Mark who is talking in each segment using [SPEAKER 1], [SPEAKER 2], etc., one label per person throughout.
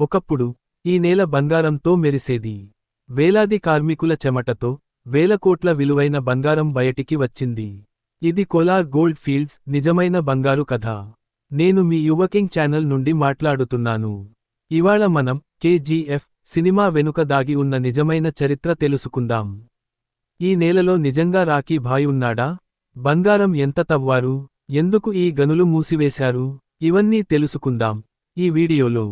[SPEAKER 1] ఒకప్పుడు ఈ నేల బంగారంతో మెరిసేది. వేలాది కార్మికుల చెమటతో వేల కోట్ల విలువైన బంగారం బయటికి వచ్చింది. ఇది కోలార్ గోల్డ్ ఫీల్డ్స్ నిజమైన బంగారు కథ. నేను మీ యువకింగ్ ఛానల్ నుండి మాట్లాడుతున్నాను. ఇవాళ మనం కేజీఎఫ్ సినిమా వెనుక దాగి ఉన్న నిజమైన చరిత్ర తెలుసుకుందాం. ఈ నేలలో నిజంగా రాకీ భాయ్ ఉన్నాడా? బంగారం ఎంత తవ్వారు? ఎందుకు ఈ గనులు మూసివేశారు? ఇవన్నీ తెలుసుకుందాం ఈ వీడియోలో.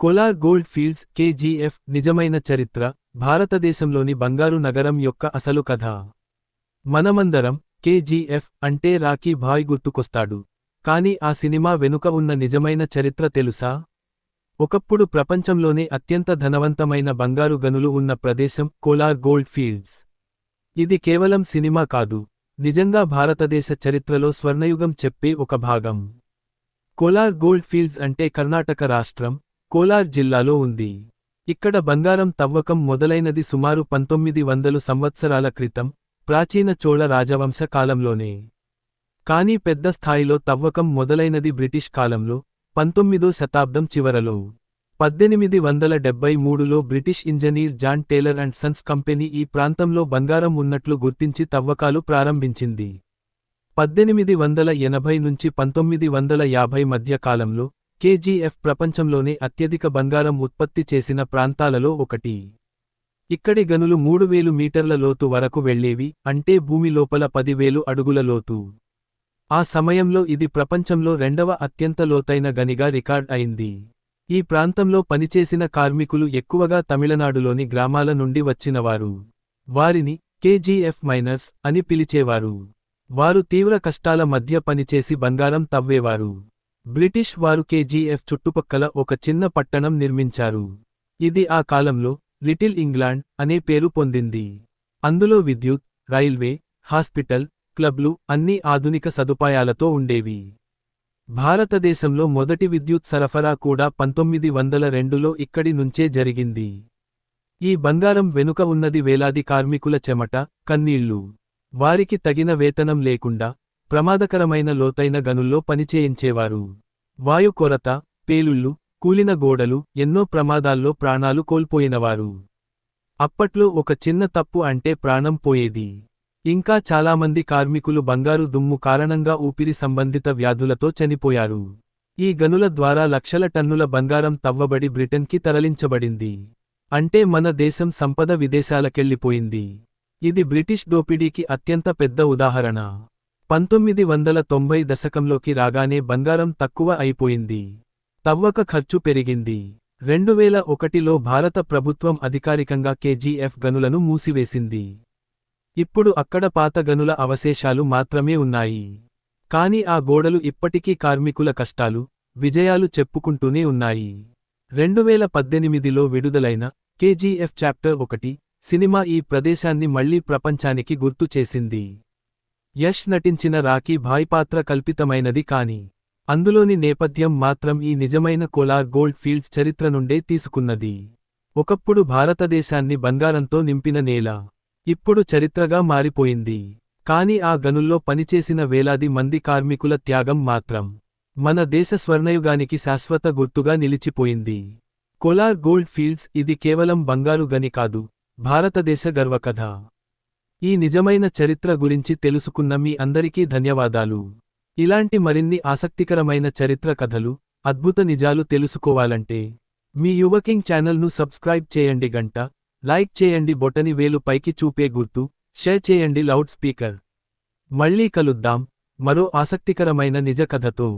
[SPEAKER 1] కోలార్ గోల్డ్ ఫీల్డ్స్ కేజీఎఫ్ నిజమైన చరిత్ర భారతదేశంలోని బంగారు నగరం యొక్క అసలు కథ. మనమందరం కేజీఎఫ్ అంటే రాకీ భాయ్ గుర్తుకొస్తాడు. కాని ఆ సినిమా వెనుక ఉన్న నిజమైన చరిత్ర తెలుసా? ఒకప్పుడు ప్రపంచంలోనే అత్యంత ధనవంతమైన బంగారు గనులు ఉన్న ప్రదేశం కోలార్ గోల్డ్ ఫీల్డ్స్. ఇది కేవలం సినిమా కాదు. నిజంగా భారతదేశ చరిత్రలో స్వర్ణయుగం చెప్పే ఒక భాగం. కోలార్ గోల్డ్ ఫీల్డ్స్ అంటే కర్ణాటక రాష్ట్రం కోలార్ జిల్లాలో ఉంది. ఇక్కడ బంగారం తవ్వకం మొదలైనది సుమారు పంతొమ్మిది వందలు సంవత్సరాల క్రితం ప్రాచీన చోళ రాజవంశ కాలంలోనే. కానీ పెద్ద స్థాయిలో తవ్వకం మొదలైనది బ్రిటిష్ కాలంలో పంతొమ్మిదో శతాబ్దం చివరలో. పద్దెనిమిది వందల డెబ్బై మూడులో British engineer John Taylor and sons company ఈ ప్రాంతంలో బంగారం ఉన్నట్లు గుర్తించి తవ్వకాలు ప్రారంభించింది. పద్దెనిమిది వందల ఎనభై నుంచి పంతొమ్మిది వందల యాభై మధ్య కాలంలో కేజీఎఫ్ ప్రపంచంలోనే అత్యధిక బంగారం ఉత్పత్తి చేసిన ప్రాంతాలలో ఒకటి. ఇక్కడి గనులు మూడు వేలు మీటర్ల లోతు వరకు వెళ్ళేవి అంటే భూమి లోపల పదివేలు అడుగుల లోతు. ఆ సమయంలో ఇది ప్రపంచంలో రెండవ అత్యంత లోతైన గనిగా రికార్డ్ అయింది. ఈ ప్రాంతంలో పనిచేసిన కార్మికులు ఎక్కువగా తమిళనాడులోని గ్రామాల నుండి వచ్చినవారు. వారిని కేజీఎఫ్ మైనర్స్ అని పిలిచేవారు. వారు తీవ్ర కష్టాల మధ్య పనిచేసి బంగారం తవ్వేవారు. బ్రిటిష్ వారు కేజీఎఫ్ చుట్టుపక్కల ఒక చిన్న పట్టణం నిర్మించారు. ఇది ఆ కాలంలో లిటిల్ ఇంగ్లాండ్ అనే పేరు పొందింది. అందులో విద్యుత్ రైల్వే హాస్పిటల్ క్లబ్లు అన్ని ఆధునిక సదుపాయాలతో ఉండేవి. భారతదేశంలో మొదటి విద్యుత్ సరఫరా కూడా పంతొమ్మిది వందల రెండులో ఇక్కడి నుంచే జరిగింది. ఈ బంగారం వెనుక ఉన్నది వేలాది కార్మికుల చెమట కన్నీళ్ళు. వారికి తగిన వేతనం లేకుండా ప్రమాదకరమైన లోతైన గనుల్లో పనిచేయించేవారు. వాయు కొరత పేలుళ్ళు కూలిన గోడలు ఎన్నో ప్రమాదాల్లో ప్రాణాలు కోల్పోయినవారు. అప్పట్లో ఒక చిన్న తప్పు అంటే ప్రాణం పోయేది. ఇంకా చాలామంది కార్మికులు బంగారు దుమ్ము కారణంగా ఊపిరి సంబంధిత వ్యాధులతో చనిపోయారు. ఈ గనుల ద్వారా లక్షల టన్నుల బంగారం తవ్వబడి బ్రిటన్కి తరలించబడింది. అంటే మన దేశం సంపద విదేశాలకెళ్ళిపోయింది ఇది బ్రిటిష్ దోపిడీకి అత్యంత పెద్ద ఉదాహరణ. పంతొమ్మిది వందల తొంభై దశకంలోకి రాగానే బంగారం తక్కువ అయిపోయింది. తవ్వక ఖర్చు పెరిగింది. రెండువేల ఒకటిలో భారత ప్రభుత్వం అధికారికంగా కేజీఎఫ్ గనులను మూసివేసింది. ఇప్పుడు అక్కడ పాత గనుల అవశేషాలు మాత్రమే ఉన్నాయి. కాని ఆ గోడలు ఇప్పటికీ కార్మికుల కష్టాలు విజయాలు చెప్పుకుంటూనే ఉన్నాయి. రెండువేల పద్దెనిమిదిలో విడుదలైన కేజీఎఫ్ చాప్టర్ ఒకటి సినిమా ఈ ప్రదేశాన్ని మళ్ళీ ప్రపంచానికి గుర్తు చేసింది. యష్ నటించిన రాకీ భాయ్ పాత్ర కల్పితమైనది కాని అందులోని నేపథ్యం మాత్రం ఈ నిజమైన కోలార్ గోల్డ్ ఫీల్డ్స్ చరిత్ర నుండే తీసుకున్నది. ఒకప్పుడు భారతదేశాన్ని బంగారంతో నింపిన నేల ఇప్పుడు చరిత్రగా మారిపోయింది. కాని ఆ గనుల్లో పనిచేసిన వేలాది మంది కార్మికుల త్యాగం మాత్రం మన దేశ స్వర్ణయుగానికి శాశ్వత గుర్తుగా నిలిచిపోయింది. కోలార్ గోల్డ్ ఫీల్డ్స్ ఇది కేవలం బంగారు గని కాదు భారతదేశ గర్వకథ. ఈ నిజమైన చరిత్ర గురించి తెలుసుకున్న మీ అందరికీ ధన్యవాదాలు. ఇలాంటి మరిన్ని ఆసక్తికరమైన చరిత్ర కథలు అద్భుత నిజాలు తెలుసుకోవాలంటే మీ యువకింగ్ ఛానల్ను సబ్స్క్రైబ్ చేయండి గంట లైక్ చేయండి బొటని వేలు పైకి చూపే గుర్తు షేర్ చేయండి లౌడ్ స్పీకర్. మళ్ళీ కలుద్దాం మరో ఆసక్తికరమైన నిజ కథతో.